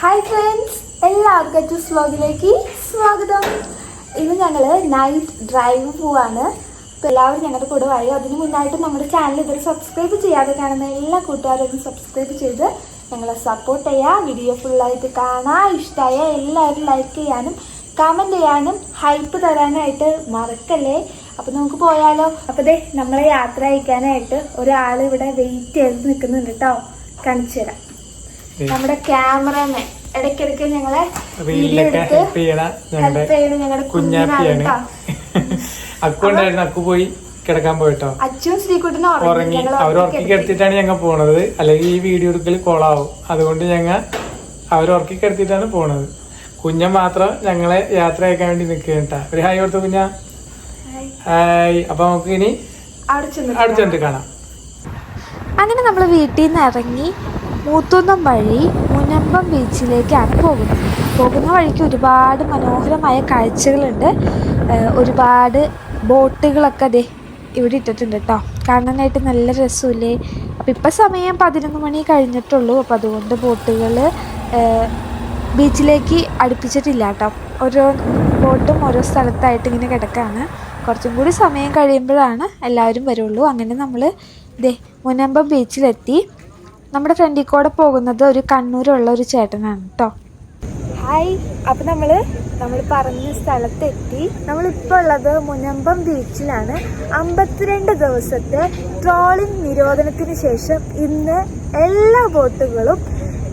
Hi friends എല്ലാവർക്കും അച്ചൂസ് വ്ലോഗിലേക്ക് സ്വാഗതം. ഇന്ന് ഞങ്ങൾ നൈറ്റ് ഡ്രൈവ് പോവാണ്. അപ്പോൾ എല്ലാവരും ഞങ്ങളുടെ കൂടെ വഴി അതിന് മുന്നായിട്ട് നമ്മുടെ ചാനൽ ഇതുവരെ സബ്സ്ക്രൈബ് ചെയ്യാതെ കാണുന്ന എല്ലാ കൂട്ടുകാരും സബ്സ്ക്രൈബ് ചെയ്ത് ഞങ്ങളെ സപ്പോർട്ട് ചെയ്യുക വീഡിയോ ഫുള്ളായിട്ട് കാണാൻ ഇഷ്ടമായ എല്ലാവരും ലൈക്ക് ചെയ്യാനും കമന്റ് ചെയ്യാനും ഹൈപ്പ് തരാനായിട്ട് മറക്കല്ലേ? അപ്പോൾ നമുക്ക് പോയാലോ? അപ്പോൾ ദേ നമ്മളെ യാത്ര അയക്കാനായിട്ട് ഒരാൾ ഇവിടെ വെയിറ്റ് ചെയ്ത് നിൽക്കുന്നുണ്ട് കേട്ടോ കാണിച്ചു തരാം. നമ്മുടെ ക്യാമറമാൻ ഇടയ്ക്കിടയ്ക്ക് ഞങ്ങളെ വീഡിയോ റീലിലൊക്കെ എടുത്ത് ഹെൽപ്പ് ചെയ്യണ ഞങ്ങളുടെ കുഞ്ഞാണ് കേട്ടോ ഞങ്ങളുടെ അക്കു ഉണ്ടായിരുന്നു. അക്കു പോയി. കിടക്കാൻ പോയിട്ടോ? അച്ഛനും ശ്രീകുട്ടനും ഉറങ്ങി. അവർ ഉറക്കി കിടത്തിയിട്ടാണ് ഞങ്ങൾ പോണത്. അല്ലെങ്കിൽ ഈ വീഡിയോ എടുക്കൽ കോളാവും. അതുകൊണ്ട് ഞങ്ങൾ അവർ ഉറക്കി കിടത്തിയിട്ടാണ് പോണത്. കുഞ്ഞ മാത്രം ഞങ്ങളെ യാത്ര അയക്കാൻ വേണ്ടി നിൽക്കുക കേട്ടാ. ഒരു ഹായ് കൊടുത്തു കുഞ്ഞ? ഹായ്. അപ്പൊ നമുക്ക് ഇനി അവിടെ ചെന്നിട്ട് കാണാം. അങ്ങനെ നമ്മൾ വീട്ടിൽ നിന്ന് ഇറങ്ങി മൂത്തുന്നം വഴി മുനമ്പം ബീച്ചിലേക്കാണ് പോകുന്നത്. പോകുന്ന വഴിക്ക് ഒരുപാട് മനോഹരമായ കാഴ്ചകളുണ്ട്. ഒരുപാട് ബോട്ടുകളൊക്കെ അതെ ഇവിടെ ഇട്ടിട്ടുണ്ട് കേട്ടോ കാണാനായിട്ട് നല്ല രസമില്ലേ? അപ്പം ഇപ്പം സമയം പതിനൊന്ന് മണി കഴിഞ്ഞിട്ടുള്ളൂ. അപ്പം അതുകൊണ്ട് ബോട്ടുകൾ ബീച്ചിലേക്ക് അടുപ്പിച്ചിട്ടില്ല കേട്ടോ ഓരോ ബോട്ടും ഓരോ സ്ഥലത്തായിട്ട് ഇങ്ങനെ കിടക്കാണ്. കുറച്ചും കൂടി സമയം കഴിയുമ്പോഴാണ് എല്ലാവരും വരുള്ളൂ. അങ്ങനെ നമ്മൾ ദേ മുനമ്പം ബീച്ചിലെത്തി. നമ്മുടെ ഫ്രണ്ടിൽ കൂടെ പോകുന്നത് ഒരു കണ്ണൂരുള്ള ഒരു ചേട്ടനാണ് കേട്ടോ ഹായ്. അപ്പം നമ്മൾ നമ്മൾ പറഞ്ഞ സ്ഥലത്തെത്തി. നമ്മളിപ്പോൾ ഉള്ളത് മുനമ്പം ബീച്ചിലാണ്. അമ്പത്തിരണ്ട് ദിവസത്തെ ട്രോളിംഗ് നിരോധനത്തിന് ശേഷം ഇന്ന് എല്ലാ ബോട്ടുകളും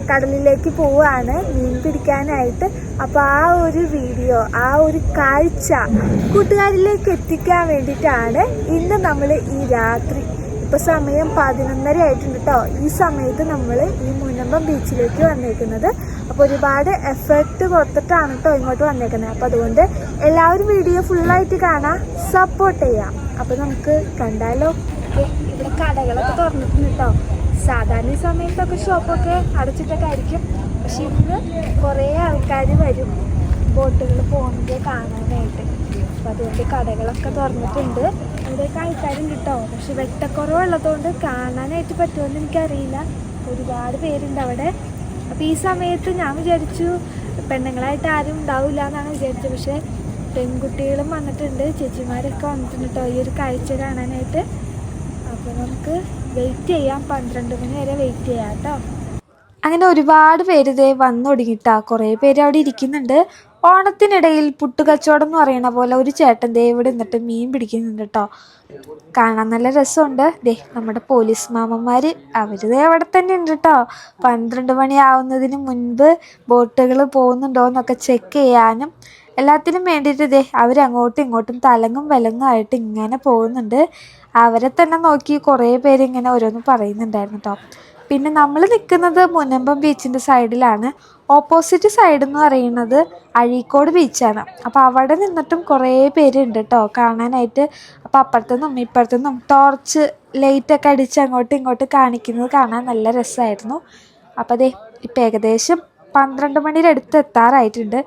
കടലിലേക്ക് പോവാണ് മീൻ പിടിക്കാനായിട്ട്. അപ്പോൾ ആ ഒരു വീഡിയോ ആ ഒരു കാഴ്ച കൂട്ടുകാരിലേക്ക് എത്തിക്കാൻ വേണ്ടിയിട്ടാണ് ഇന്ന് നമ്മൾ ഈ രാത്രി ഇപ്പൊ സമയം പതിനൊന്നര ആയിട്ടുണ്ട് കേട്ടോ ഈ സമയത്ത് നമ്മൾ ഈ മുനമ്പം ബീച്ചിലേക്ക് വന്നേക്കുന്നത്. അപ്പോൾ ഒരുപാട് എഫർട്ട് കൊടുത്തിട്ടാണ് കേട്ടോ ഇങ്ങോട്ട് വന്നേക്കുന്നത്. അപ്പോൾ അതുകൊണ്ട് എല്ലാവരും വീഡിയോ ഫുള്ളായിട്ട് കാണാം. സപ്പോർട്ട് ചെയ്യാം. അപ്പോൾ നമുക്ക് കണ്ടാലോ? ഇവിടെ കടകളൊക്കെ തുറന്നിട്ടുണ്ട് കേട്ടോ സാധാരണ സമയത്തൊക്കെ ഷോപ്പൊക്കെ അടച്ചിട്ടൊക്കെ ആയിരിക്കും പക്ഷെ ഇന്ന് കുറേ ആൾക്കാർ വരും. ബോട്ടുകൾ പോകുന്നത് കാണാനായിട്ട്. അപ്പം അതുകൊണ്ട് കടകളൊക്കെ തുറന്നിട്ടുണ്ട്. അവിടെയൊക്കെ ആൾക്കാരും കിട്ടോ. പക്ഷെ വെട്ടക്കുറവുള്ളതുകൊണ്ട് കാണാനായിട്ട് പറ്റുമെന്ന് എനിക്കറിയില്ല. ഒരുപാട് പേരുണ്ട് അവിടെ. അപ്പോൾ ഈ സമയത്ത് ഞാൻ വിചാരിച്ചു പെണ്ണുങ്ങളായിട്ട് ആരും ഉണ്ടാവില്ല എന്നാണ് വിചാരിച്ചത്. പക്ഷേ പെൺകുട്ടികളും വന്നിട്ടുണ്ട്. ചേച്ചിമാരൊക്കെ വന്നിട്ടുണ്ട് കേട്ടോ ഈ ഒരു കാഴ്ച കാണാനായിട്ട്. അപ്പോൾ നമുക്ക് വെയിറ്റ് ചെയ്യാം. പന്ത്രണ്ട് മണി വരെ വെയിറ്റ് ചെയ്യാം കേട്ടോ. അങ്ങനെ ഒരുപാട് പേര് ഇതേ വന്നു തുടങ്ങിയിട്ടാണ് കുറേ പേര് അവിടെ ഇരിക്കുന്നുണ്ട്. ഓണത്തിനിടയിൽ പുട്ടുകച്ചവടം എന്ന് പറയുന്ന പോലെ ഒരു ചേട്ടൻ ദേ ഇവിടെ നിന്നിട്ട് മീൻ പിടിക്കുന്നുണ്ട് കേട്ടോ കാണാൻ നല്ല രസമുണ്ട്. ദേ നമ്മുടെ പോലീസ് മാമന്മാർ അവർ ദേ അവിടെ തന്നെ ഉണ്ട് കേട്ടോ പന്ത്രണ്ട് മണിയാവുന്നതിന് മുൻപ് ബോട്ടുകൾ പോകുന്നുണ്ടോ എന്നൊക്കെ ചെക്ക് ചെയ്യാനും എല്ലാത്തിനും വേണ്ടിയിട്ട് ദേ അവരങ്ങോട്ടും ഇങ്ങോട്ടും തലങ്ങും വിലങ്ങും ആയിട്ട് ഇങ്ങനെ പോകുന്നുണ്ട്. അവരെ തന്നെ നോക്കി കുറേ പേര് ഇങ്ങനെ ഓരോന്ന് പറയുന്നുണ്ടായിരുന്നു കേട്ടോ പിന്നെ നമ്മൾ നിൽക്കുന്നത് മുനമ്പം ബീച്ചിന്റെ സൈഡിലാണ് ഓപ്പോസിറ്റ് സൈഡ് എന്ന് പറയുന്നത് അഴീക്കോട് ബീച്ചാണ് അപ്പോൾ അവിടെ നിന്നിട്ടും കുറേ പേരുണ്ട് കേട്ടോ കാണാനായിട്ട്. അപ്പോൾ അപ്പുറത്തുനിന്നും ഇപ്പുറത്തുനിന്നും ടോർച്ച് ലൈറ്റൊക്കെ അടിച്ച് അങ്ങോട്ടും ഇങ്ങോട്ടും കാണിക്കുന്നത് കാണാൻ നല്ല രസമായിരുന്നു. അപ്പോൾ അതെ ഇപ്പം ഏകദേശം പന്ത്രണ്ട് മണിയുടെ അടുത്ത് എത്താറായിട്ടുണ്ട്.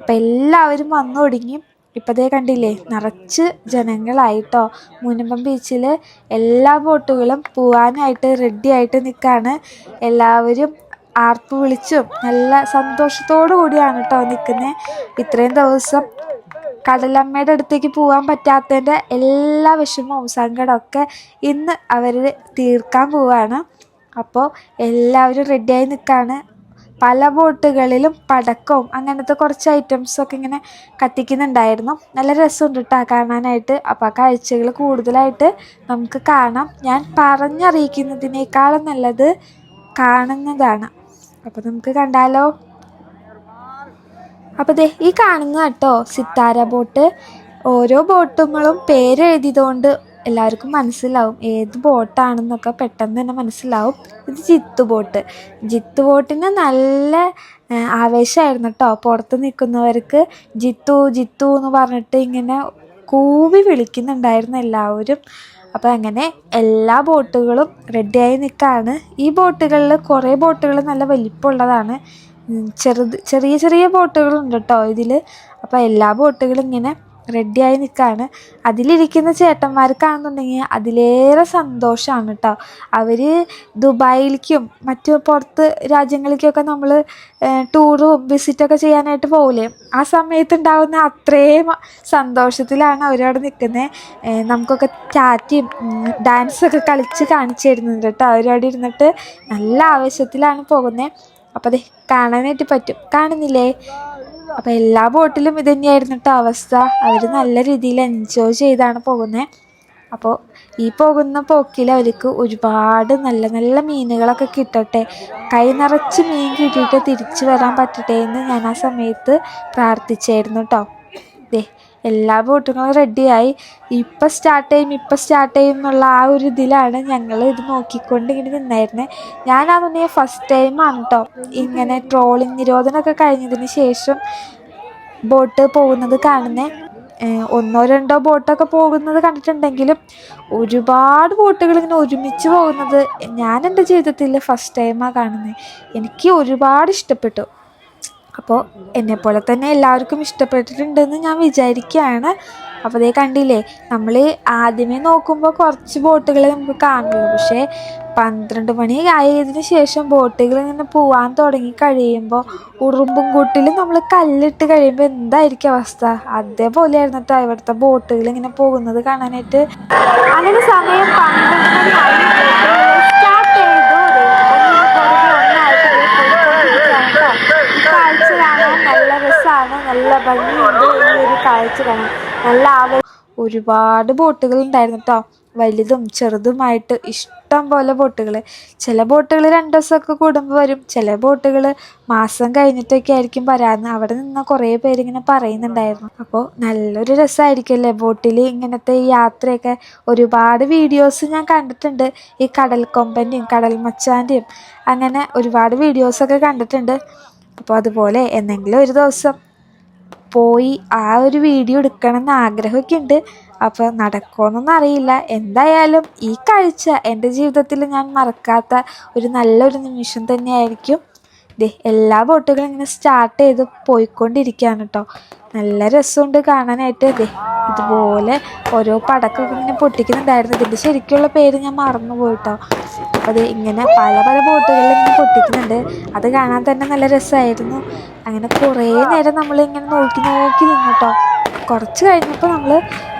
അപ്പം എല്ലാവരും വന്നു ഒടുങ്ങി ഇപ്പം ദേ കണ്ടില്ലേ നിറച്ച് ജനങ്ങളായിട്ടോ മുനമ്പം ബീച്ചിൽ എല്ലാ ബോട്ടുകളും പോവാനായിട്ട് റെഡി ആയിട്ട് നിൽക്കുകയാണ് എല്ലാവരും ആർപ്പ് വിളിച്ചും നല്ല സന്തോഷത്തോടു കൂടിയാണ് കേട്ടോ നിൽക്കുന്നത് ഇത്രയും ദിവസം കടലമ്മയുടെ അടുത്തേക്ക് പോകാൻ പറ്റാത്തതിന്റെ എല്ലാ വിഷമവും സങ്കടമൊക്കെ ഇന്ന് അവർ തീർക്കാൻ പോവാണ്. അപ്പോൾ എല്ലാവരും റെഡിയായി നിൽക്കുകയാണ് പല ബോട്ടുകളിലും പടക്കവും അങ്ങനത്തെ കുറച്ച് ഐറ്റംസൊക്കെ ഇങ്ങനെ കത്തിക്കുന്നുണ്ടായിരുന്നു. നല്ല രസമുണ്ട് കേട്ടോ കാണാനായിട്ട്. അപ്പോൾ ആ കാഴ്ചകൾ കൂടുതലായിട്ട് നമുക്ക് കാണാം. ഞാൻ പറഞ്ഞറിയിക്കുന്നതിനേക്കാളും നല്ലത് കാണുന്നതാണ്. അപ്പോൾ നമുക്ക് കണ്ടാലോ? അപ്പോൾ ദേ ഈ കാണുന്ന കേട്ടോ സിത്താര ബോട്ട്. ഓരോ ബോട്ടുകളും പേരെഴുതിയതുകൊണ്ട് എല്ലാവർക്കും മനസ്സിലാവും ഏത് ബോട്ടാണെന്നൊക്കെ പെട്ടെന്ന് തന്നെ മനസ്സിലാവും. ഇത് ജിത്ത് ബോട്ട്. ജിത്ത് ബോട്ടിന് നല്ല ആവേശമായിരുന്നു കേട്ടോ. പുറത്ത് നിൽക്കുന്നവർക്ക് ജിത്തു ജിത്തു എന്ന് പറഞ്ഞിട്ട് ഇങ്ങനെ കൂവി വിളിക്കുന്നുണ്ടായിരുന്നു എല്ലാവരും. അപ്പോൾ അങ്ങനെ എല്ലാ ബോട്ടുകളും റെഡിയായി നിൽക്കുകയാണ് ഈ ബോട്ടുകളിൽ കുറേ ബോട്ടുകൾ നല്ല വലിപ്പമുള്ളതാണ്. ചെറുത് ചെറിയ ചെറിയ ബോട്ടുകളുണ്ട് കേട്ടോ ഇതിൽ അപ്പോൾ എല്ലാ ബോട്ടുകളും ഇങ്ങനെ റെഡിയായി നിൽക്കുകയാണ് അതിലിരിക്കുന്ന ചേട്ടന്മാർക്കാണെന്നുണ്ടെങ്കിൽ അതിലേറെ സന്തോഷമാണ് കേട്ടോ അവർ ദുബായിലേക്കും മറ്റു പുറത്ത് രാജ്യങ്ങളിലേക്കൊക്കെ നമ്മൾ ടൂറും വിസിറ്റൊക്കെ ചെയ്യാനായിട്ട് പോകില്ലേ ആ സമയത്ത് ഉണ്ടാകുന്ന അത്രയും സന്തോഷത്തിലാണ് അവരവിടെ നിൽക്കുന്നത് നമുക്കൊക്കെ ചാറ്റിയും ഡാൻസൊക്കെ കളിച്ച് കാണിച്ചു തരുന്നുണ്ട് കേട്ടോ അവരവിടെ ഇരുന്നിട്ട് നല്ല ആവേശത്തിലാണ് പോകുന്നത് അപ്പോൾ അതെ കാണാനായിട്ട് പറ്റും. കാണുന്നില്ലേ? അപ്പോൾ എല്ലാ ബോട്ടിലും ഇത് തന്നെയായിരുന്നു കേട്ടോ അവസ്ഥ. അവർ നല്ല രീതിയിൽ എൻജോയ് ചെയ്താണ് പോകുന്നത് അപ്പോൾ ഈ പോകുന്ന പോക്കിൽ അവർക്ക് ഒരുപാട് നല്ല നല്ല മീനുകളൊക്കെ കിട്ടട്ടെ. കൈ നിറച്ച് മീൻ കിട്ടിയിട്ട് തിരിച്ചു വരാൻ പറ്റട്ടെ എന്ന് ഞാൻ ആ സമയത്ത് പ്രാർത്ഥിച്ചായിരുന്നു കേട്ടോ ദേ എല്ലാ ബോട്ടുകളും റെഡിയായി ഇപ്പം സ്റ്റാർട്ട് ചെയ്യും ഇപ്പം സ്റ്റാർട്ട് ചെയ്യും എന്നുള്ള ആ ഒരു ഇതിലാണ് ഞങ്ങൾ ഇത് നോക്കിക്കൊണ്ട് ഇങ്ങനെ നിന്നായിരുന്നത് ഞാനാണെന്നുണ്ടെങ്കിൽ ഫസ്റ്റ് ടൈമാണ് കേട്ടോ ഇങ്ങനെ ട്രോളിങ് നിരോധനമൊക്കെ കഴിഞ്ഞതിന് ശേഷം ബോട്ട് പോകുന്നത് കാണുന്നത് ഒന്നോ രണ്ടോ ബോട്ടൊക്കെ പോകുന്നത് കണ്ടിട്ടുണ്ടെങ്കിലും ഒരുപാട് ബോട്ടുകൾ ഇങ്ങനെ ഒരുമിച്ച് പോകുന്നത് ഞാൻ എന്റെ ജീവിതത്തിൽ ഫസ്റ്റ് ടൈമാണ് കാണുന്നത് എനിക്ക് ഒരുപാട് ഇഷ്ടപ്പെട്ടു. അപ്പോൾ എന്നെപ്പോലെ തന്നെ എല്ലാവർക്കും ഇഷ്ടപ്പെട്ടിട്ടുണ്ടെന്ന് ഞാൻ വിചാരിക്കുകയാണ്. അപ്പോൾ അതേ കണ്ടില്ലേ നമ്മൾ ആദ്യമേ നോക്കുമ്പോൾ കുറച്ച് ബോട്ടുകൾ നമുക്ക് കാണുള്ളൂ. പക്ഷേ പന്ത്രണ്ട് മണി ആയതിന് ശേഷം ബോട്ടുകൾ ഇങ്ങനെ പോവാൻ തുടങ്ങി കഴിയുമ്പോൾ ഉറുമ്പും കൂട്ടിൽ നമ്മൾ കല്ലിട്ട് കഴിയുമ്പോൾ എന്തായിരിക്കും അവസ്ഥ? അതേപോലെയായിരുന്നു കേട്ടോ ഇവിടുത്തെ ബോട്ടുകൾ ഇങ്ങനെ പോകുന്നത് കാണാനായിട്ട്. അങ്ങനെ സമയം പന്ത്രണ്ട് മണി സ്റ്റാർട്ട് ചെയ്തു ദേ ഒന്നിനു പുറകെ ഒന്നായിട്ട് ദേ പോയിക്കൊണ്ടിരിക്കുകയാണ് കേട്ടോ. ഈ കാഴ്ച കാണാൻ നല്ല രസമാണ് നല്ല ഭംഗിയുണ്ട് ഈ ഒരു കാഴ്ച കാണാൻ നല്ല ആവ ഒരുപാട് ബോട്ടുകൾ ഉണ്ടായിരുന്നു കേട്ടോ വലുതും ചെറുതുമായിട്ട് ഇഷ്ടം പോലെ ബോട്ടുകൾ ചില ബോട്ടുകൾ രണ്ട് ദിവസമൊക്കെ കൂടുമ്പോൾ വരും. ചില ബോട്ടുകൾ മാസം കഴിഞ്ഞിട്ടൊക്കെ ആയിരിക്കും വരാമെന്ന് അവിടെ നിന്ന് കുറേ പേരിങ്ങനെ പറയുന്നുണ്ടായിരുന്നു. അപ്പോൾ നല്ലൊരു രസമായിരിക്കുമല്ലേ ബോട്ടിൽ ഇങ്ങനത്തെ ഈ യാത്രയൊക്കെ? ഒരുപാട് വീഡിയോസ് ഞാൻ കണ്ടിട്ടുണ്ട്. ഈ കടൽ കൊമ്പന്റെയും കടൽ മച്ചാന്റെയും അങ്ങനെ ഒരുപാട് വീഡിയോസൊക്കെ കണ്ടിട്ടുണ്ട്. അപ്പോൾ അതുപോലെ എന്തെങ്കിലും ഒരു ദിവസം പോയി ആ ഒരു വീഡിയോ എടുക്കണം എന്ന് ആഗ്രഹമൊക്കെ ഉണ്ട് അപ്പോൾ നടക്കുമെന്നൊന്നും അറിയില്ല. എന്തായാലും ഈ കാഴ്ച എന്റെ ജീവിതത്തിൽ ഞാൻ മറക്കാത്ത ഒരു നല്ലൊരു നിമിഷം തന്നെയായിരിക്കും. ദേ എല്ലാ ബോട്ടുകളും ഇങ്ങനെ സ്റ്റാർട്ട് ചെയ്ത് പോയിക്കൊണ്ടിരിക്കുകയാണ് കേട്ടോ നല്ല രസമുണ്ട് കാണാനായിട്ട്. ദേ ഇതുപോലെ ഓരോ പടക്കമൊക്കെ ഇങ്ങനെ പൊട്ടിക്കുന്നുണ്ടായിരുന്നു. ഇതിന്റെ ശരിക്കുള്ള പേര് ഞാൻ മറന്നു പോയിട്ടോ അപ്പോൾ അത് ഇങ്ങനെ പല പല ബോട്ടുകളിൽ ഇങ്ങനെ പൊട്ടിക്കുന്നുണ്ട്. അത് കാണാൻ തന്നെ നല്ല രസമായിരുന്നു. അങ്ങനെ കുറേ നേരം നമ്മളിങ്ങനെ നോക്കി നോക്കി നിന്നു കേട്ടോ കുറച്ച് കഴിഞ്ഞപ്പോൾ നമ്മൾ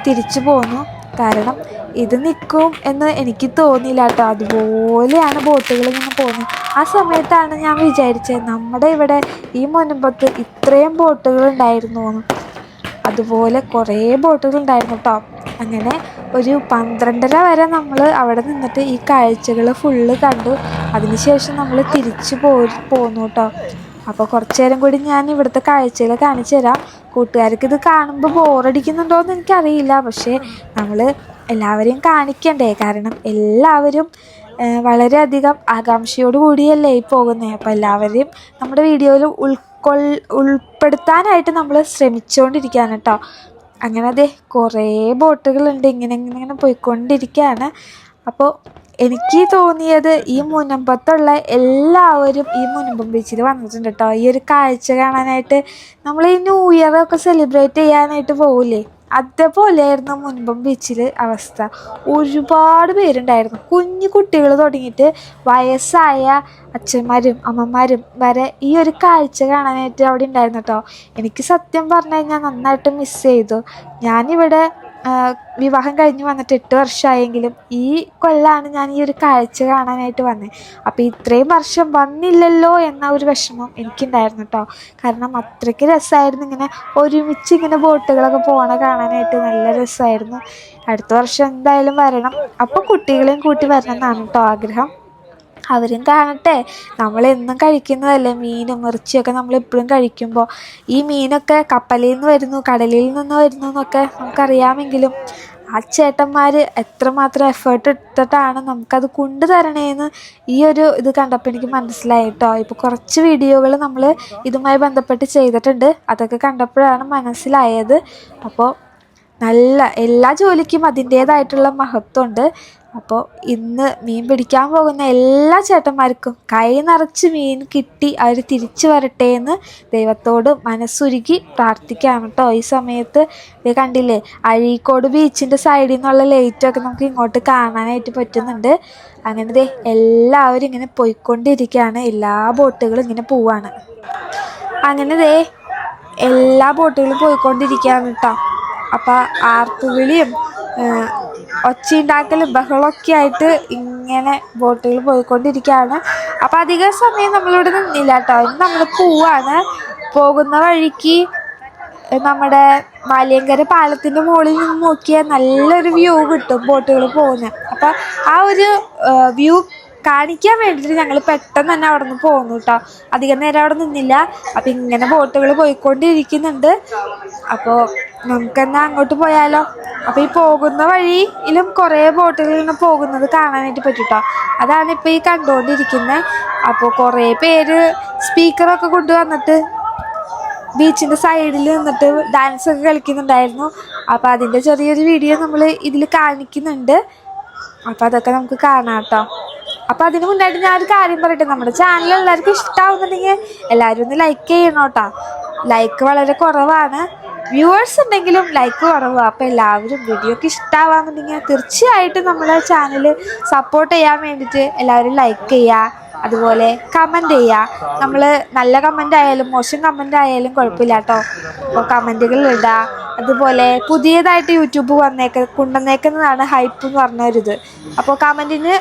തിരിച്ചു പോന്നു. കാരണം ഇത് നിൽക്കും എന്ന് എനിക്ക് തോന്നിയില്ല കേട്ടോ. അതുപോലെയാണ് ബോട്ടുകൾ ഇങ്ങനെ പോകുന്നത്. ആ സമയത്താണ് ഞാൻ വിചാരിച്ചത് നമ്മുടെ ഇവിടെ ഈ മുൻപത്ത് ഇത്രയും ബോട്ടുകൾ ഉണ്ടായിരുന്നു എന്ന് അതുപോലെ കുറേ ബോട്ടുകൾ ഉണ്ടായിരുന്നു കേട്ടോ. അങ്ങനെ ഒരു പന്ത്രണ്ടര വരെ നമ്മൾ അവിടെ നിന്നിട്ട് ഈ കാഴ്ചകൾ ഫുള്ള് കണ്ടു. അതിനുശേഷം നമ്മൾ തിരിച്ചു പോയി പോന്നു കേട്ടോ. അപ്പോൾ കുറച്ച് നേരം കൂടി ഞാൻ ഇവിടുത്തെ കാഴ്ചകൾ കാണിച്ചു തരാം. കൂട്ടുകാർക്ക് ഇത് കാണുമ്പോൾ ബോറടിക്കുന്നുണ്ടോ എന്ന് എനിക്കറിയില്ല. പക്ഷേ നമ്മൾ എല്ലാവരെയും കാണിക്കണ്ടേ? കാരണം എല്ലാവരും വളരെയധികം ആകാംക്ഷയോട് കൂടിയല്ലേ ഈ പോകുന്നത് അപ്പോൾ എല്ലാവരെയും നമ്മുടെ വീഡിയോയിൽ ഉൾക്കൊൾ ഉൾപ്പെടുത്താനായിട്ട് നമ്മൾ ശ്രമിച്ചുകൊണ്ടിരിക്കുകയാണ് കേട്ടോ അങ്ങനെ അതെ കുറേ ബോട്ടുകളുണ്ട്. ഇങ്ങനെ ഇങ്ങനെ ഇങ്ങനെ പോയിക്കൊണ്ടിരിക്കുകയാണ് അപ്പോൾ എനിക്ക് തോന്നിയത് ഈ മുനമ്പത്തുള്ള എല്ലാവരും ഈ മുനമ്പം ബീച്ചിൽ വന്നിട്ടുണ്ട് കേട്ടോ ഈ ഒരു കാഴ്ച കാണാനായിട്ട് നമ്മൾ ഈ ന്യൂ ഇയർ ഒക്കെ സെലിബ്രേറ്റ് ചെയ്യാനായിട്ട് പോകില്ലേ അതേപോലെയായിരുന്നു മുൻപം ബീച്ചിൽ അവസ്ഥ. ഒരുപാട് പേരുണ്ടായിരുന്നു. കുഞ്ഞു കുട്ടികൾ തുടങ്ങിയിട്ട് വയസ്സായ അച്ഛന്മാരും അമ്മമാരും വരെ ഈ ഒരു കാഴ്ച കാണാനായിട്ട് അവിടെ ഉണ്ടായിരുന്നു കേട്ടോ എനിക്ക് സത്യം പറഞ്ഞു കഴിഞ്ഞാൽ നന്നായിട്ട് മിസ് ചെയ്തു. ഞാനിവിടെ വിവാഹം കഴിഞ്ഞ് വന്നിട്ട് എട്ട് വർഷമായെങ്കിലും ഈ കൊല്ലാണ് ഞാൻ ഈ ഒരു കാഴ്ച കാണാനായിട്ട് വന്നത് അപ്പോൾ ഇത്രയും വർഷം വന്നില്ലല്ലോ എന്ന ഒരു വിഷമം എനിക്കുണ്ടായിരുന്നു കേട്ടോ കാരണം അത്രയ്ക്ക് രസമായിരുന്നു ഇങ്ങനെ ഒരുമിച്ച് ഇങ്ങനെ ബോട്ടുകളൊക്കെ പോകണ കാണാനായിട്ട് നല്ല രസമായിരുന്നു അടുത്ത വർഷം എന്തായാലും വരണം. അപ്പോൾ കുട്ടികളെയും കൂട്ടി വരണം എന്നാണ് കേട്ടോ ആഗ്രഹം. അവരും കാണട്ടെ. നമ്മൾ എന്നും കഴിക്കുന്നതല്ലേ മീനും ഇറച്ചിയൊക്കെ നമ്മൾ എപ്പോഴും കഴിക്കുമ്പോൾ ഈ മീനൊക്കെ കപ്പലിൽ നിന്ന് വരുന്നു കടലിൽ നിന്ന് വരുന്നു എന്നൊക്കെ നമുക്കറിയാമെങ്കിലും ആ ചേട്ടന്മാർ എത്രമാത്രം എഫേർട്ട് എടുത്തിട്ടാണ് നമുക്കത് കൊണ്ടു തരണേന്ന് ഈ ഒരു ഇത് കണ്ടപ്പോൾ എനിക്ക് മനസ്സിലായി കേട്ടോ ഇപ്പോൾ കുറച്ച് വീഡിയോകൾ നമ്മൾ ഇതുമായി ബന്ധപ്പെട്ട് ചെയ്തിട്ടുണ്ട്. അതൊക്കെ കണ്ടപ്പോഴാണ് മനസ്സിലായത്. അപ്പോൾ നല്ല എല്ലാ ജോലിക്കും അതിന്റേതായിട്ടുള്ള മഹത്വമുണ്ട് അപ്പോൾ ഇന്ന് മീൻ പിടിക്കാൻ പോകുന്ന എല്ലാ ചേട്ടന്മാർക്കും കൈ നിറച്ച് മീൻ കിട്ടി അവർ തിരിച്ചു വരട്ടെ എന്ന് ദൈവത്തോട് മനസ്സുരുക്കി പ്രാർത്ഥിക്കാം കേട്ടോ ഈ സമയത്ത് ഇത് കണ്ടില്ലേ അഴീക്കോട് ബീച്ചിന്റെ സൈഡിൽ നിന്നുള്ള ലൈറ്റൊക്കെ നമുക്ക് ഇങ്ങോട്ട് കാണാനായിട്ട് പറ്റുന്നുണ്ട്. അങ്ങനെ ദേ എല്ലാവരും ഇങ്ങനെ പോയിക്കൊണ്ടിരിക്കുകയാണ്. എല്ലാ ബോട്ടുകളും ഇങ്ങനെ പോവാണ്. അങ്ങനെ ദേ എല്ലാ ബോട്ടുകളും പോയിക്കൊണ്ടിരിക്കുകയാണ് കേട്ടോ അപ്പോൾ ആർപ്പുവിളിയും ഒച്ചയുണ്ടാക്കലും ബഹളമൊക്കെ ആയിട്ട് ഇങ്ങനെ ബോട്ടുകൾ പോയിക്കൊണ്ടിരിക്കുകയാണ്. അപ്പോൾ അധിക സമയം നമ്മളിവിടെ നിന്നില്ല കേട്ടോ. ഇന്ന് നമ്മൾ പോവാണ്. പോകുന്ന വഴിക്ക് നമ്മുടെ മാലിയങ്കര പാലത്തിന്റെ മുകളിൽ നിന്ന് നോക്കിയാൽ നല്ലൊരു വ്യൂ കിട്ടും ബോട്ടുകൾ പോകുന്നത് അപ്പോൾ ആ ഒരു വ്യൂ കാണിക്കാൻ വേണ്ടിയിട്ട് ഞങ്ങൾ പെട്ടെന്ന് തന്നെ അവിടെ നിന്ന് പോന്നു കേട്ടോ അധികം നേരം അവിടെ നിന്നില്ല. അപ്പം ഇങ്ങനെ ബോട്ടുകൾ പോയിക്കൊണ്ടിരിക്കുന്നുണ്ട്. അപ്പോൾ നമുക്കെന്നാ അങ്ങോട്ട് പോയാലോ? അപ്പോൾ ഈ പോകുന്ന വഴിയിലും കുറേ ബോട്ടുകൾ പോകുന്നത് കാണാനായിട്ട് പറ്റും കേട്ടോ അതാണ് ഇപ്പോൾ ഈ കണ്ടുകൊണ്ടിരിക്കുന്നത് അപ്പോൾ കുറേ പേര് സ്പീക്കറൊക്കെ കൊണ്ടുവന്നിട്ട് ബീച്ചിന്റെ സൈഡിൽ നിന്നിട്ട് ഡാൻസ് ഒക്കെ കളിക്കുന്നുണ്ടായിരുന്നു. അപ്പോൾ അതിന്റെ ചെറിയൊരു വീഡിയോ നമ്മൾ ഇതിൽ കാണിക്കുന്നുണ്ട്. അപ്പോൾ അതൊക്കെ നമുക്ക് കാണാം കേട്ടോ അപ്പോൾ അതിന് മുന്നായിട്ട് ഞാൻ ഒരു കാര്യം പറയട്ടെ. നമ്മുടെ ചാനൽ എല്ലാവർക്കും ഇഷ്ടാവുന്നുണ്ടെങ്കിൽ എല്ലാവരും ഒന്ന് ലൈക്ക് ചെയ്യണം കേട്ടോ. ലൈക്ക് വളരെ കുറവാണ്. വ്യൂവേഴ്സ് ഉണ്ടെങ്കിലും ലൈക്ക് കുറവാണ് അപ്പോൾ എല്ലാവരും വീഡിയോക്ക് ഇഷ്ടമാവാന്നുണ്ടെങ്കിൽ തീർച്ചയായിട്ടും നമ്മുടെ ചാനൽ സപ്പോർട്ട് ചെയ്യാൻ വേണ്ടിയിട്ട് എല്ലാവരും ലൈക്ക് ചെയ്യുക അതുപോലെ കമന്റ് ചെയ്യുക നമ്മൾ നല്ല കമന്റ് ആയാലും മോശം കമന്റ് ആയാലും കുഴപ്പമില്ല കേട്ടോ. അപ്പോൾ കമന്റുകൾ ഇടുക അതുപോലെ പുതിയതായിട്ട് യൂട്യൂബ് വന്നേക്ക കൊണ്ടുവന്നേക്കുന്നതാണ് ഹൈപ്പ് എന്ന് പറഞ്ഞൊരിത്. അപ്പോൾ കമന്റിന്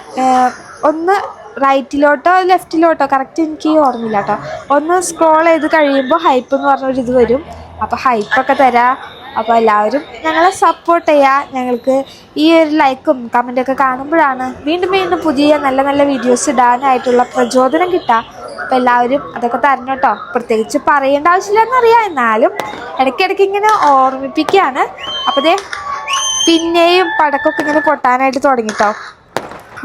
ഒന്ന് റൈറ്റിലോട്ടോ ലെഫ്റ്റിലോട്ടോ കറക്റ്റ് എനിക്ക് ഓർമ്മയില്ല കേട്ടോ ഒന്ന് സ്ക്രോൾ ചെയ്ത് കഴിയുമ്പോൾ ഹൈപ്പ് എന്ന് പറഞ്ഞൊരിത് വരും. അപ്പോൾ ഹൈപ്പൊക്കെ തരാം. അപ്പോൾ എല്ലാവരും ഞങ്ങളെ സപ്പോർട്ട് ചെയ്യുക ഞങ്ങൾക്ക് ഈ ഒരു ലൈക്കും കമന്റൊക്കെ കാണുമ്പോഴാണ് വീണ്ടും വീണ്ടും പുതിയ നല്ല നല്ല വീഡിയോസ് ഇടാനായിട്ടുള്ള പ്രചോദനം കിട്ടുക അപ്പോൾ എല്ലാവരും അതൊക്കെ തരണം കേട്ടോ പ്രത്യേകിച്ച് പറയേണ്ട ആവശ്യമില്ലെന്നറിയാം എന്നാലും ഇടയ്ക്കിടയ്ക്ക് ഇങ്ങനെ ഓർമ്മിപ്പിക്കുകയാണ് അപ്പോൾ ദേ പിന്നെയും പടക്കമൊക്കെ ഇങ്ങനെ പൊട്ടാനായിട്ട് തുടങ്ങിട്ടോ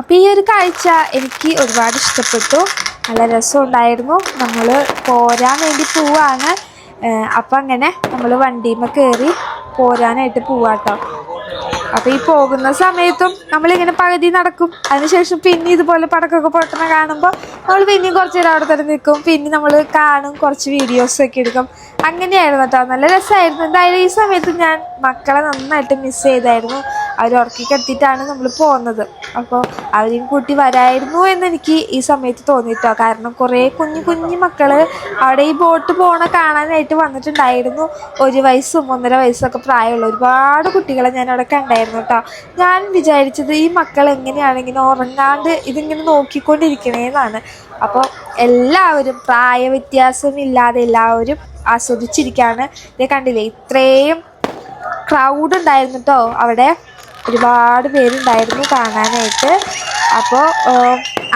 അപ്പോൾ ഈ ഒരു കാഴ്ച എനിക്ക് ഒരുപാട് ഇഷ്ടപ്പെട്ടു. നല്ല രസമുണ്ടായിരുന്നു. നമ്മൾ പോരാൻ വേണ്ടി പോവാണ്. അപ്പം അങ്ങനെ നമ്മൾ വണ്ടിയുമ്മ കയറി പോരാനായിട്ട് പോവാട്ടോ. അപ്പോൾ ഈ പോകുന്ന സമയത്തും നമ്മളിങ്ങനെ പകുതി നടക്കും. അതിനുശേഷം പിന്നെ ഇതുപോലെ പടക്കമൊക്കെ പൊട്ടണ കാണുമ്പോൾ നമ്മൾ പിന്നെയും കുറച്ച് നേരം അവിടെ തന്നെ നിൽക്കും പിന്നെ നമ്മൾ കാണും കുറച്ച് വീഡിയോസൊക്കെ എടുക്കും. അങ്ങനെയായിരുന്നു കേട്ടോ നല്ല രസമായിരുന്നു എന്തായാലും ഈ സമയത്ത് ഞാൻ മക്കളെ നന്നായിട്ട് മിസ് ചെയ്തായിരുന്നു. അവർ ഉറക്കി കിടത്തിയിട്ടാണ് നമ്മൾ പോകുന്നത് അപ്പോൾ അവരെയും കൂട്ടി വരായിരുന്നു എന്നെനിക്ക് ഈ സമയത്ത് തോന്നിയിട്ടോ. കാരണം കുറേ കുഞ്ഞു കുഞ്ഞു മക്കൾ അവിടെ ഈ ബോട്ട് പോണ കാണാനായിട്ട് വന്നിട്ടുണ്ടായിരുന്നു. ഒരു വയസ്സും ഒന്നര വയസ്സൊക്കെ പ്രായമുള്ള ഒരുപാട് കുട്ടികളെ ഞാൻ അവിടെ കണ്ടായിരുന്നു കേട്ടോ. ഞാൻ വിചാരിച്ചത് ഈ മക്കൾ എങ്ങനെയാണ് ഇങ്ങനെ ഉറങ്ങാണ്ട് ഇതിങ്ങനെ നോക്കിക്കൊണ്ടിരിക്കണേന്നാണ്. അപ്പോൾ എല്ലാവരും പ്രായ വ്യത്യാസമില്ലാതെ എല്ലാവരും ആസ്വദിച്ചിരിക്കുകയാണ് ഇത് കണ്ടില്ലേ? ഇത്രയും ക്രൗഡ് ഉണ്ടായിരുന്നു കേട്ടോ അവിടെ. ഒരുപാട് പേരുണ്ടായിരുന്നു കാണാനായിട്ട്. അപ്പോൾ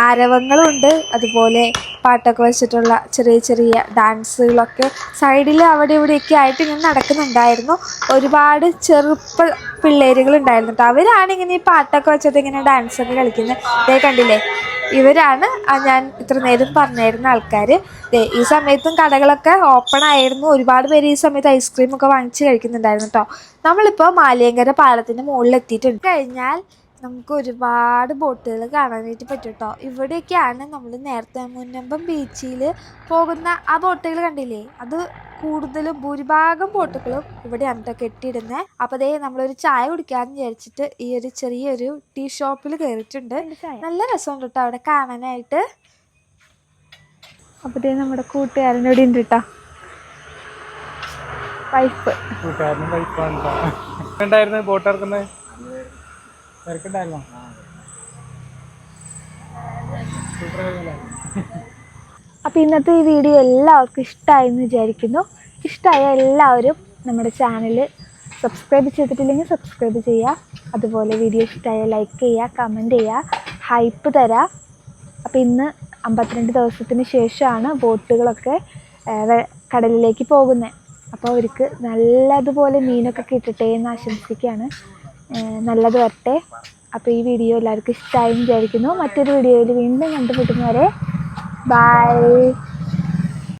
ആരവങ്ങളുണ്ട്. അതുപോലെ പാട്ടൊക്കെ വെച്ചിട്ടുള്ള ചെറിയ ചെറിയ ഡാൻസുകളൊക്കെ സൈഡിൽ അവിടെ ഇവിടെയൊക്കെ ആയിട്ട് ഇങ്ങനെ നടക്കുന്നുണ്ടായിരുന്നു. ഒരുപാട് ചെറുപ്പ പിള്ളേരുകളുണ്ടായിരുന്നു. കേട്ടോ അവരാണ് ഇങ്ങനെ ഈ പാട്ടൊക്കെ വെച്ചിട്ട് ഇങ്ങനെ ഡാൻസൊക്കെ കളിക്കുന്നത്. ഇതേ കണ്ടില്ലേ? ഇവരാണ് ഞാൻ ഇത്ര നേരം പറഞ്ഞിരുന്ന ആൾക്കാർ ഈ സമയത്തും കടകളൊക്കെ ഓപ്പൺ ആയിരുന്നു. ഒരുപാട് പേര് ഈ സമയത്ത് ഐസ്ക്രീം ഒക്കെ വാങ്ങിച്ച് കഴിക്കുന്നുണ്ടായിരുന്നു കേട്ടോ നമ്മളിപ്പോൾ മാലിയങ്കര പാലത്തിന്റെ മുകളിൽ എത്തിയിട്ടുണ്ട് കഴിഞ്ഞാൽ നമുക്ക് ഒരുപാട് ബോട്ടുകൾ കാണാനായിട്ട് പറ്റും കേട്ടോ ഇവിടെയൊക്കെയാണ് നമ്മൾ നേരത്തെ മുന്നമ്പം ബീച്ചിൽ പോകുന്ന ആ ബോട്ടുകൾ കണ്ടില്ലേ? അത് കൂടുതലും ഭൂരിഭാഗം ബോട്ടുകളും ഇവിടെയാണ് കേട്ടോ കെട്ടിയിടുന്നത് അപ്പോൾ അതേ നമ്മളൊരു ചായ കുടിക്കാമെന്ന് വിചാരിച്ചിട്ട് ഈ ഒരു ചെറിയൊരു ടീ ഷോപ്പിൽ കയറിയിട്ടുണ്ട് നല്ല രസമുണ്ട് കേട്ടോ അവിടെ കാണാനായിട്ട്. അപ്പോൾ ദേ നമ്മുടെ കൂട്ടുകാരനോട് ഉണ്ട് കേട്ടോ പൈപ്പ്. കൂട്ടുകാരനും വൈഫാണ് ഉണ്ടായിരുന്നു ബോട്ട് ഇറക്കുന്നത് തിരക്കുണ്ടായിരുന്നോ? സൂപ്പർ അപ്പോൾ ഇന്നത്തെ ഈ വീഡിയോ എല്ലാവർക്കും ഇഷ്ടമായി എന്ന് വിചാരിക്കുന്നു. ഇഷ്ടമായ എല്ലാവരും നമ്മുടെ ചാനൽ സബ്സ്ക്രൈബ് ചെയ്തിട്ടില്ലെങ്കിൽ സബ്സ്ക്രൈബ് ചെയ്യുക. അതുപോലെ വീഡിയോ ഇഷ്ടമായ ലൈക്ക് ചെയ്യുക കമന്റ് ചെയ്യുക ഹൈപ്പ് തരാം. അപ്പോൾ ഇന്ന് അമ്പത്തിരണ്ട് ദിവസത്തിന് ശേഷമാണ് ബോട്ടുകളൊക്കെ കടലിലേക്ക് പോകുന്നത് അപ്പോൾ അവർക്ക് നല്ലതുപോലെ മീനൊക്കെ കിട്ടട്ടെ എന്ന് ആശംസിക്കുകയാണ്. നല്ലത് വരട്ടെ. അപ്പോൾ ഈ വീഡിയോ എല്ലാവർക്കും ഇഷ്ടമായി വിചാരിക്കുന്നു. മറ്റൊരു വീഡിയോയിൽ വീണ്ടും കണ്ടുമുട്ടുന്നവരെ ബൈ